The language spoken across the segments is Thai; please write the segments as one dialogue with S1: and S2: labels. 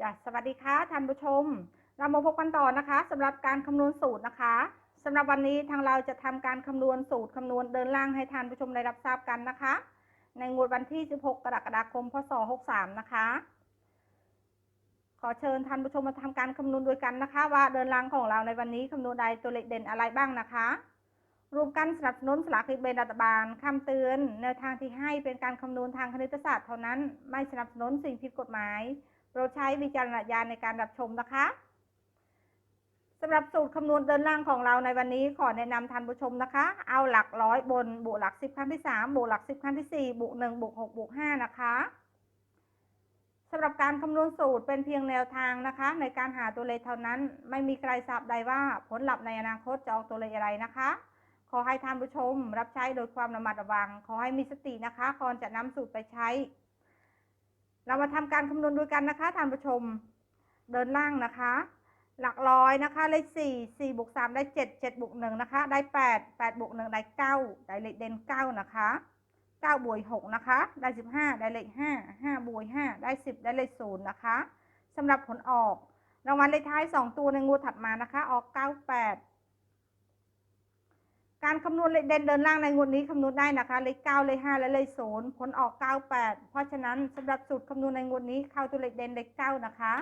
S1: จ้ะสวัสดีค่ะท่านผู้ชม เรามาพบกันต่อนะคะสำหรับการคำนวณสูตรนะคะสำหรับวันนี้ทางเราจะทำการคำนวณสูตรคำนวณเดินล่างให้ท่านผู้ชมได้รับทราบกันนะคะ ในงวดวันที่ 16 กรกฎาคม พศ 63 นะคะ ขอเชิญท่านผู้ชมมาทำการคำนวณด้วยกันนะคะ ว่าเดินล่างของเราในวันนี้คำนวณใดตัวเลขเด่นอะไรบ้างนะคะรวมกันสนับสนุนสลากกินแบ่งรัฐบาลคำเตือนแนวทางที่ให้เป็นการคำนวณทางคณิตศาสตร์เท่านั้น ไม่สนับสนุนสิ่งผิดกฎหมาย โปรดใช้วิจารณญาณในการรับชมนะคะสำหรับสูตรคำนวณเดินล่างของเราในวันนี้ขอแนะนำท่านผู้ชมนะคะ เอาหลักร้อยบนบวกหลักสิบครั้งที่สามบวกหลักสิบครั้งที่สี่บวกหนึ่งบวกหกบวกห้านะคะสำหรับการคำนวณสูตรเป็นเพียงแนวทางนะคะ ในการหาตัวเลขเท่านั้น ไม่มีใครทราบใดว่าผลลัพธ์ในอนาคตจะออกตัวเลขอะไรนะคะ ขอให้ท่านผู้ชมรับใช้โดยความระมัดระวัง ขอให้มีสตินะคะก่อนจะนำสูตรไปใช้ เรามาทำการคำนวณด้วยกันนะคะท่านผู้ชม เดินล่างนะคะ หลักร้อยนะคะเลขสี่สี่บวกสามได้เจ็ดเจ็ดบวกหนึ่งนะคะ ได้แปดแปดบวกหนึ่งได้เก้าได้เลขเด่นเก้านะคะเก้าบวกหกนะคะ ได้สิบห้าได้เลขห้าห้าบวกห้าได้สิบได้เลขศูนย์นะคะสำหรับผลออกรางวัลเลขท้ายสองตัวในงวดถัดมานะคะ ออกเก้าแปด การคำนวณเลขเด่นเดินล่างในงวดนี้คำนวณได้นะคะ เลขเก้าเลขห้าและเลขศูนย์ผลออกเก้าแปดเพราะฉะนั้นสำหรับสูตรคำนวณในงวดนี้เข้าตัวเลขเด่นเลขเก้านะคะ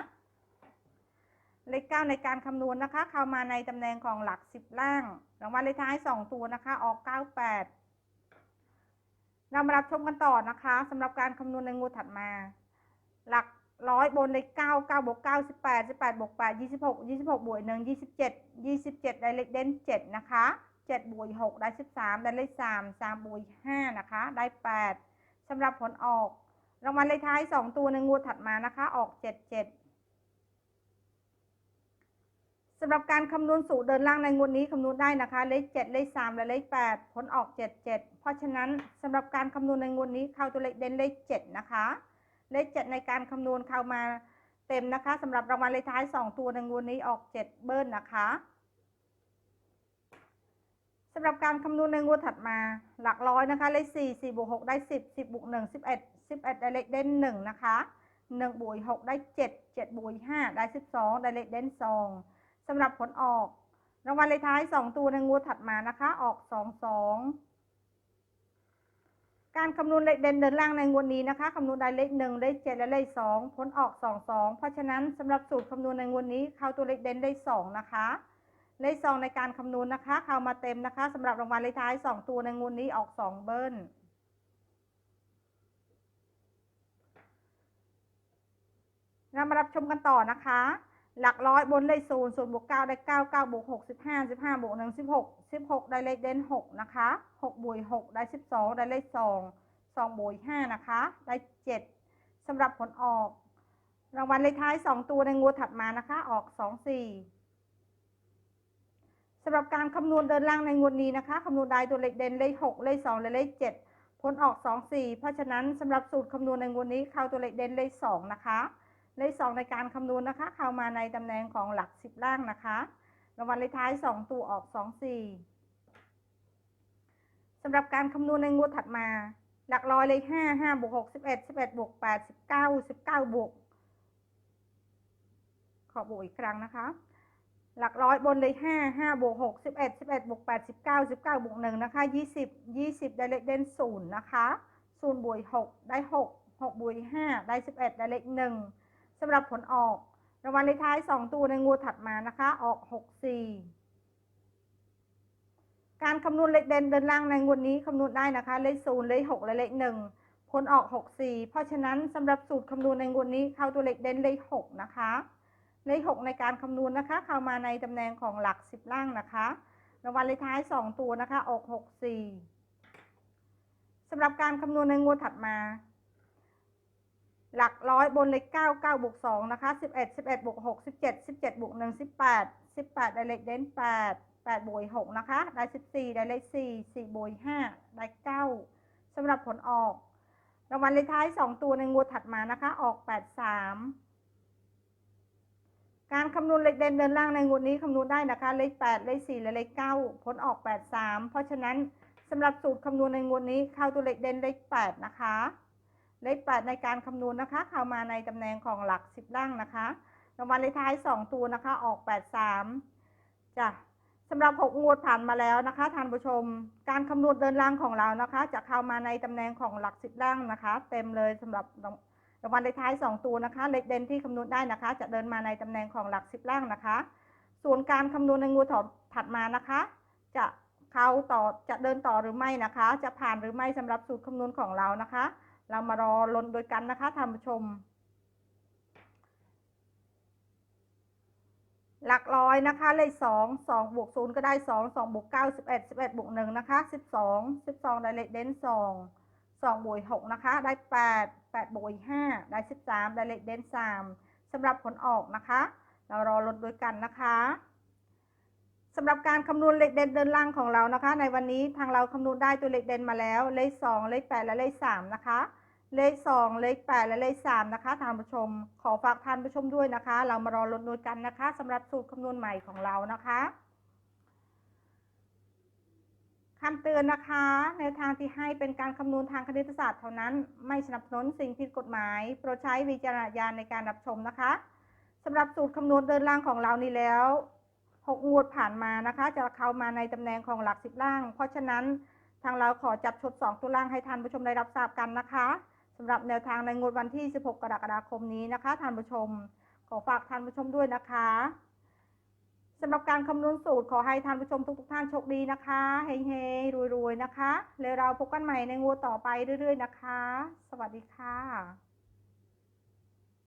S1: เลขเก้าในการคำนวณนะคะ เข้ามาในตำแหน่งของหลักสิบล่างรางวัลเลขท้ายสองตัวนะคะ ออกเก้าแปดเรามารับชมกันต่อนะคะสำหรับการคำนวณในงวดถัดมา หลักร้อยบนเลขเก้าเก้าบวกเก้าสิบแปดสิบแปดบวกแปดยี่สิบหกยี่สิบหกบวกหนึ่งยี่สิบเจ็ดยี่สิบเจ็ดได้เลขเด่นเจ็ดนะคะ เจ็ดบวกหกได้สิบสามได้เลขสามสามบวกห้านะคะ ได้แปดสำหรับผลออก รางวัลเลขท้ายสองตัวในงวดถัดมานะคะ ออกเจ็ดเจ็ดสำหรับการคำนวณสูตรเดินล่างในงวดนี้คำนวณได้นะคะ เลขเจ็ดเลขสามและเลขแปดผลออกเจ็ดเจ็ดเพราะฉะนั้นสำหรับการคำนวณในงวดนี้เข้าตัวเลขเด่นเลขเจ็ดนะคะ เลขเจ็ดในการคำนวณเข้ามาเต็มนะคะสำหรับรางวัลเลขท้ายสองตัวในงวดนี้ออกเจ็ดเบิ้ลนะคะำหรับการคำนวณในงวดถัดมาหลักร้อยนะคะ เลขสี่สี่บวกหกได้สิบสิบบวกหนึ่งสิบเอ็ดสิบเอ็ดได้เลขเด่นหนึ่งนะคะหนึ่งบวกหกได้เจ็ดเจ็ดบวกห้าได้สิบสองได้เลขเด่นสองสำหรับผลออก รางวัลเลขท้ายสองตัวในงวดถัดมานะคะ ออกสองสองการคำนวณเลขเด่นเดินล่างในงวดนี้นะคะคำนวณได้เลขหนึ่งเลขเจ็ดและเลขสองผลออกสองสองเพราะฉะนั้นสำหรับสูตรคำนวณในงวดนี้เข้าตัวเลขเด่นได้สองนะคะ เลขสองในการคำนวณนะคะ เข้ามาเต็มนะคะสำหรับรางวัลเลขท้ายสองตัวในงวดนี้ออกสองเบิ้ลเรามารับชมกันต่อนะคะ หลักร้อยบนเลขศูนย์ศูนย์บวกเก้าได้เก้าเก้าบวกหกสิบห้าสิบห้าบวกหนึ่งสิบหกสิบหกได้เลขเด่นหกนะคะหกบวกหกได้สิบสองได้เลขสองสองบวกห้านะคะ ได้เจ็ดสำหรับผลออก รางวัลเลขท้ายสองตัวในงวดถัดมานะคะ ออกสองสี่ำหรับการคำนวณเดินล่างในงวดนี้นะคะคำนวณได้ตัวเลขเด่นเลขหกเลขสองและเลขเจ็ดผลออกสองสี่เพราะฉะนั้นสำหรับสูตรคำนวณในงวดนี้เข้าตัวเลขเด่นเลขสองนะคะเลขสองในการคำนวณนะคะ เข้ามาในตำแหน่งของหลักสิบล่างนะคะรางวัลเลขท้ายสองตัวออกสองสี่สำหรับการคำนวณในงวดถัดมา หลักร้อยเลขห้าห้าบวกหกสิบเอ็ดสิบเอ็ดบวกแปดสิบเก้าสิบเก้าบวกขอบวกอีกครั้งนะคะ หลักร้อยบนเลขห้าห้าบวกหกสิบเอ็ดสิบเอ็ดบวกแปดสิบเก้าสิบเก้าบวกหนึ่งนะคะยี่สิบยี่สิบได้เลขเด่นศูนย์นะคะศูนย์บวกหกได้หกหกบวกห้าได้สิบเอ็ดได้เลขหนึ่งสำหรับผลออกรางวัลเลขท้าย2ตัวในงวดถัดมานะคะ ออก64การคำนวณเลขเด่นเดินล่างในงวดนี้คำนวณได้นะคะ เลข0เลข6และเลข1ผลออก64เพราะฉะนั้นสำหรับสูตรคำนวณในงวดนี้เข้าตัวเลขเด่นเลข6นะคะ เลข6ในการคำนวณนะคะ เข้ามาในตำแหน่งของหลัก 10 ล่างนะคะรางวัลเลขท้าย 2 ตัวนะคะ ออก 64สำหรับการคำนวณในงวดถัดมา หลักร้อยบนเลขเก้าเก้าบวกสองนะคะสิบเอ็ดสิบเอ็ดบวกหกสิบเจ็ดสิบเจ็ดบวกหนึ่งสิบแปดสิบแปดได้เลขเด่นแปดแปดบวกหกนะคะ ได้สิบสี่ได้เลขสี่สี่บวกห้าได้เก้าสำหรับผลออกรางวัลเลขท้ายสองตัวในงวดถัดมานะคะ ออกแปดสาม การคำนวณเลขเด่นเดินล่างในงวดนี้คำนวณได้นะคะ เลขแปดเลขสี่และเลขเก้าผลออกแปดสามเพราะฉะนั้นสำหรับสูตรคำนวณในงวดนี้เข้าตัวเลขเด่นเลขแปดนะคะ เลขแปดในการคำนวณนะคะ เข้ามาในตำแหน่งของหลักสิบล่างนะคะรางวัลเลขท้ายสองตัวนะคะออกแปดสามจ้ะสำหรับหกงวดผ่านมาแล้วนะคะท่านผู้ชม การคำนวณเดินล่างของเรานะคะ จะเข้ามาในตำแหน่งของหลักสิบล่างนะคะ เต็มเลยสำหรับ รางวัลเลขท้ายสองตัวนะคะ เลขเด่นที่คำนวณได้นะคะ จะเดินมาในตำแหน่งของหลักสิบล่างนะคะ ส่วนการคำนวณในงวดถัดมานะคะ จะเข้าต่อจะเดินต่อหรือไม่นะคะ จะผ่านหรือไม่สำหรับสูตรคำนวณของเรานะคะ เรามารอลนโดยกันนะคะท่านผู้ชม หลักร้อยนะคะ เลขสองสองบวกศูนย์ก็ได้สองสองบวกเก้าสิบเอ็ดสิบเอ็ดบวกหนึ่งนะคะสิบสองสิบสองได้เลขเด่นส สองบวกหกนะคะ ได้แปดแปดบวกห้าได้สิบสามได้เลขเด่นสามสำหรับผลออกนะคะ เรารอลุ้นโดยกันนะคะสำหรับการคำนวณเลขเด่นเดินล่างของเรานะคะ ในวันนี้ทางเราคำนวณได้ตัวเลขเด่นมาแล้ว เลขสองเลขแปดและเลขสามนะคะ เลขสองเลขแปดและเลขสามนะคะท่านผู้ชม ขอฝากท่านผู้ชมด้วยนะคะ เรามารอลุ้นด้วยกันนะคะสำหรับสูตรคำนวณใหม่ของเรานะคะ คำเตือนนะคะในวทางที่ให้เป็นการคำนวณทางคณิตศาสตร์เท่านั้น ไม่สนับสนุนสิ่งผิดกฎหมาย โปรดใช้วิจารณญาณในการรับชมนะคะสำหรับสูตรคำนวณเดินล่างของเรานี่แล้วหกงวดผ่านมานะคะ จะเข้ามาในตำแหน่งของหลักสิบล่าง เพราะฉะนั้นทางเราขอจับชดสองตัวล่างให้ท่านผู้ชมได้รับทราบกันนะคะสำหรับแนวทางในงวดวันที่ 16 กรกฎาคมนี้นะคะท่านผู้ชม ขอฝากท่านผู้ชมด้วยนะคะ สำหรับการคำนวณสูตรขอให้ท่านผู้ชมทุกๆท่านโชคดีนะคะเฮงๆรวยๆนะคะ แล้วเราพบกันใหม่ในงวดต่อไปเรื่อยๆนะคะ สวัสดีค่ะ